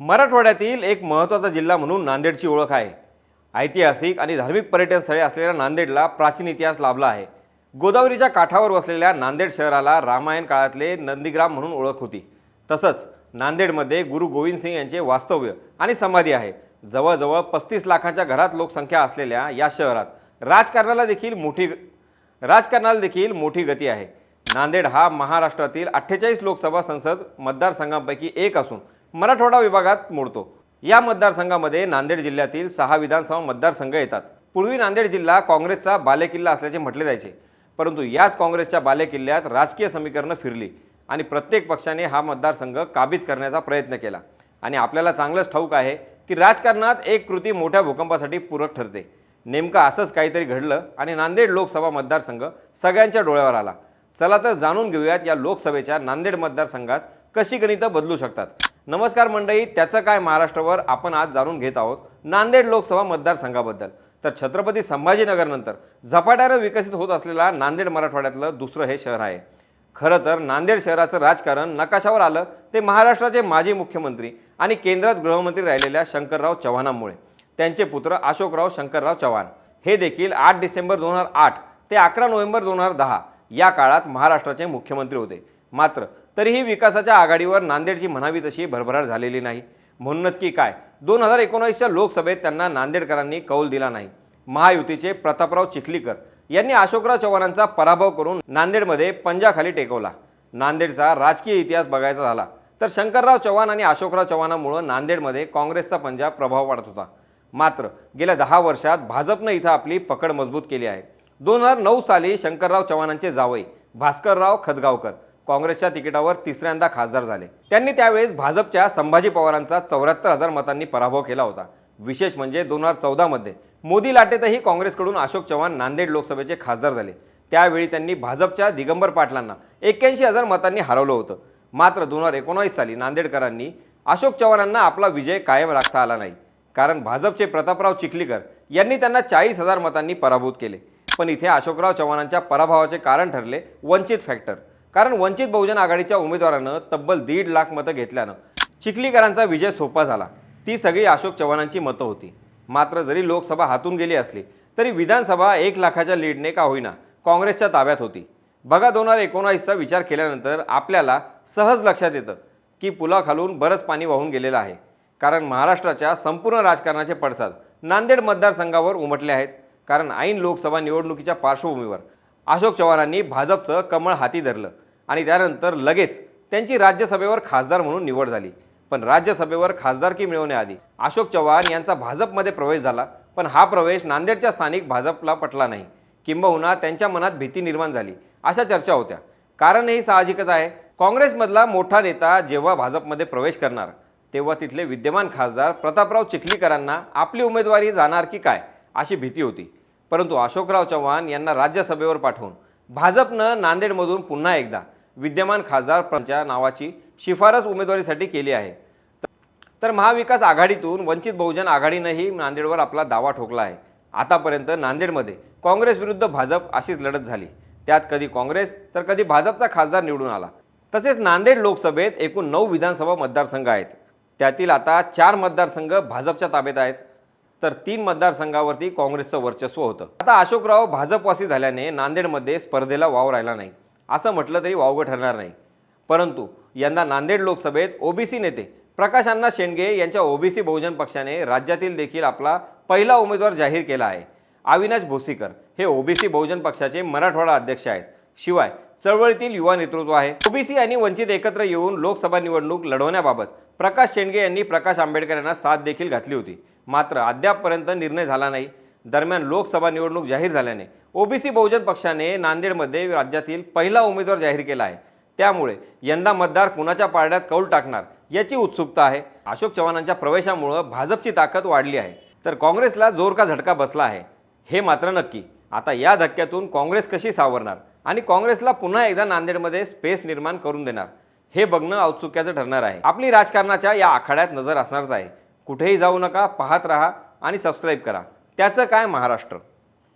मराठवाड्यातील एक महत्त्वाचा जिल्हा म्हणून नांदेडची ओळख आहे. ऐतिहासिक आणि धार्मिक पर्यटन स्थळे असलेल्या नांदेडला प्राचीन इतिहास लाभला आहे. गोदावरीच्या काठावर वसलेल्या नांदेड शहराला रामायण काळातले नंदीग्राम म्हणून ओळख होती. तसंच नांदेडमध्ये गुरु गोविंद सिंग यांचे वास्तव्य आणि समाधी आहे. जवळजवळ पस्तीस लाखांच्या घरात लोकसंख्या असलेल्या या शहरात राजकारणाला देखील मोठी राजकारणाला देखील मोठी गती आहे. नांदेड हा महाराष्ट्रातील अठ्ठेचाळीस लोकसभा संसद मतदारसंघांपैकी एक असून मराठवाडा विभागात मोडतो. या मतदारसंघामध्ये नांदेड जिल्ह्यातील सहा विधानसभा मतदारसंघ येतात. पूर्वी नांदेड जिल्हा काँग्रेसचा बालेकिल्ला असल्याचे म्हटले जायचे. परंतु याच काँग्रेसच्या बालेकिल्ल्यात राजकीय समीकरणं फिरली आणि प्रत्येक पक्षाने हा मतदारसंघ काबीज करण्याचा प्रयत्न केला. आणि आपल्याला चांगलंच ठाऊक आहे की राजकारणात एक कृती मोठ्या भूकंपासाठी पूरक ठरते. नेमकं असंच काहीतरी घडलं आणि नांदेड लोकसभा मतदारसंघ सगळ्यांच्या डोळ्यावर आला. चला तर जाणून घेऊयात या लोकसभेच्या नांदेड मतदारसंघात कशी गणितं बदलू शकतात. नमस्कार मंडळी त्याचं काय महाराष्ट्रावर आपण आज जाणून घेत आहोत नांदेड लोकसभा मतदारसंघाबद्दल. तर छत्रपती संभाजीनगरनंतर झपाट्यानं विकसित होत असलेला नांदेड मराठवाड्यातलं दुसरं हे शहर आहे. खरं तर नांदेड शहराचं राजकारण नकाशावर आलं ते महाराष्ट्राचे माजी मुख्यमंत्री आणि केंद्रात गृहमंत्री राहिलेल्या शंकरराव चव्हाणांमुळे. त्यांचे पुत्र अशोकराव शंकरराव चव्हाण. हे देखील आठ डिसेंबर दोन हजार आठ ते अकरा नोव्हेंबर दोन हजार दहा या काळात महाराष्ट्राचे मुख्यमंत्री होते. मात्र तरीही विकासाच्या आघाडीवर नांदेडची म्हणावी तशी भरभराट झालेली नाही. म्हणूनच की काय? दोन हजार एकोणावीसच्या लोकसभेत त्यांना नांदेडकरांनी कौल दिला नाही. महायुतीचे प्रतापराव चिखलीकर यांनी अशोकराव चव्हाणांचा पराभव करून नांदेडमध्ये पंजाखाली टेकवला. नांदेडचा राजकीय इतिहास बघायचा झाला तर शंकरराव चव्हाण आणि अशोकराव चव्हाणामुळं नांदेडमध्ये काँग्रेसचा पंजाब प्रभाव पाडत होता. मात्र गेल्या दहा वर्षात भाजपनं इथं आपली पकड मजबूत केली आहे. दोन हजार नऊ साली शंकरराव चव्हाणांचे जावई भास्करराव खदगावकर काँग्रेसच्या तिकिटावर तिसऱ्यांदा खासदार झाले. त्यांनी त्यावेळेस भाजपच्या संभाजी पवारांचा चौऱ्याहत्तर हजार मतांनी पराभव केला होता. विशेष म्हणजे दोन हजार चौदामध्ये मोदी लाटेतही काँग्रेसकडून अशोक चव्हाण नांदेड लोकसभेचे खासदार झाले. त्यावेळी त्यांनी भाजपच्या दिगंबर पाटलांना एक्क्याऐंशी हजार मतांनी हरवलं होतं. मात्र दोन हजार एकोणावीस साली नांदेडकरांनी अशोक चव्हाणांना आपला विजय कायम राखता आला नाही. कारण भाजपचे प्रतापराव चिखलीकर यांनी त्यांना चाळीस हजार मतांनी पराभूत केले. पण इथे अशोकराव चव्हाणांच्या पराभवाचे कारण ठरले वंचित फॅक्टर. कारण वंचित बहुजन आघाडीच्या उमेदवारानं तब्बल दीड लाख मतं घेतल्यानं चिखलीकरांचा विजय सोपा झाला. ती सगळी अशोक चव्हाणांची मतं होती. मात्र जरी लोकसभा हातून गेली असली तरी विधानसभा एक लाखाच्या लीडने का होईना काँग्रेसच्या ताब्यात होती. बघा दोन हजार एकोणावीसचा विचार केल्यानंतर आपल्याला सहज लक्षात येतं की पुलाखालून बरंच पाणी वाहून गेलेलं आहे. कारण महाराष्ट्राच्या संपूर्ण राजकारणाचे पडसाद नांदेड मतदारसंघावर उमटले आहेत. कारण ऐन लोकसभा निवडणुकीच्या पार्श्वभूमीवर अशोक चव्हाणांनी भाजपचं कमळ हाती धरलं. आणि त्यानंतर लगेच त्यांची राज्यसभेवर खासदार म्हणून निवड झाली. पण राज्यसभेवर खासदारकी मिळवण्याआधी अशोक चव्हाण यांचा भाजपमध्ये प्रवेश झाला. पण हा प्रवेश नांदेडच्या स्थानिक भाजपला पटला नाही. किंबहुना त्यांच्या मनात भीती निर्माण झाली. अशा चर्चा होत्या. कारणही साहजिकच आहे. काँग्रेसमधला मोठा नेता जेव्हा भाजपमध्ये प्रवेश करणार तेव्हा तिथले विद्यमान खासदार प्रतापराव चिखलीकरांना आपली उमेदवारी जाणार की काय अशी भीती होती. परंतु अशोकराव चव्हाण यांना राज्यसभेवर पाठवून भाजपनं नांदेडमधून पुन्हा एकदा विद्यमान खासदार प्रच्या नावाची शिफारस उमेदवारीसाठी केली आहे. तर महाविकास आघाडीतून वंचित बहुजन आघाडीनंही नांदेडवर आपला दावा ठोकला आहे. आतापर्यंत नांदेडमध्ये काँग्रेस विरुद्ध भाजप अशीच लढत झाली. त्यात कधी काँग्रेस तर कधी भाजपचा खासदार निवडून आला. तसेच नांदेड लोकसभेत एकूण नऊ विधानसभा मतदारसंघ आहेत. त्यातील आता चार मतदारसंघ भाजपच्या ताब्यात आहेत. तर तीन मतदारसंघावरती काँग्रेसचं वर्चस्व होतं. आता अशोकराव भाजपवासी झाल्याने नांदेडमध्ये स्पर्धेला वाव राहिला नाही. असं म्हटलं तरी वावगं ठरणार नाही. परंतु यंदा नांदेड लोकसभेत ओबीसी नेते प्रकाश अण्णा शेंडगे यांच्या ओबीसी बहुजन पक्षाने राज्यातील देखील आपला पहिला उमेदवार जाहीर केला आहे. अविनाश भोसीकर हे ओबीसी बहुजन पक्षाचे मराठवाडा अध्यक्ष आहेत. शिवाय चळवळीतील युवा नेतृत्व आहे. ओबीसी आणि वंचित एकत्र येऊन लोकसभा निवडणूक लढवण्याबाबत प्रकाश शेंडगे यांनी प्रकाश आंबेडकर यांना साथ देखील घातली होती. मात्र अद्यापपर्यंत निर्णय झाला नाही. दरम्यान लोकसभा निवडणूक जाहीर झाल्याने ओबीसी बहुजन पक्षाने नांदेडमध्ये राज्यातील पहिला उमेदवार जाहीर केला आहे. त्यामुळे यंदा मतदार कुणाच्या पारड्यात कौल टाकणार याची उत्सुकता आहे. अशोक चव्हाणांच्या प्रवेशामुळं भाजपची ताकद वाढली आहे. तर काँग्रेसला जोर का झटका बसला आहे. हे मात्र नक्की. आता या धक्क्यातून काँग्रेस कशी सावरणार आणि काँग्रेसला पुन्हा एकदा नांदेडमध्ये स्पेस निर्माण करून देणार हे बघणं औत्सुक्याचं ठरणार आहे. आपली राजकारणाच्या या आखाड्यात नजर असणारच आहे. कुठेही जाऊ नका पाहत राहा आणि सबस्क्राईब करा. त्याचं काय महाराष्ट्र?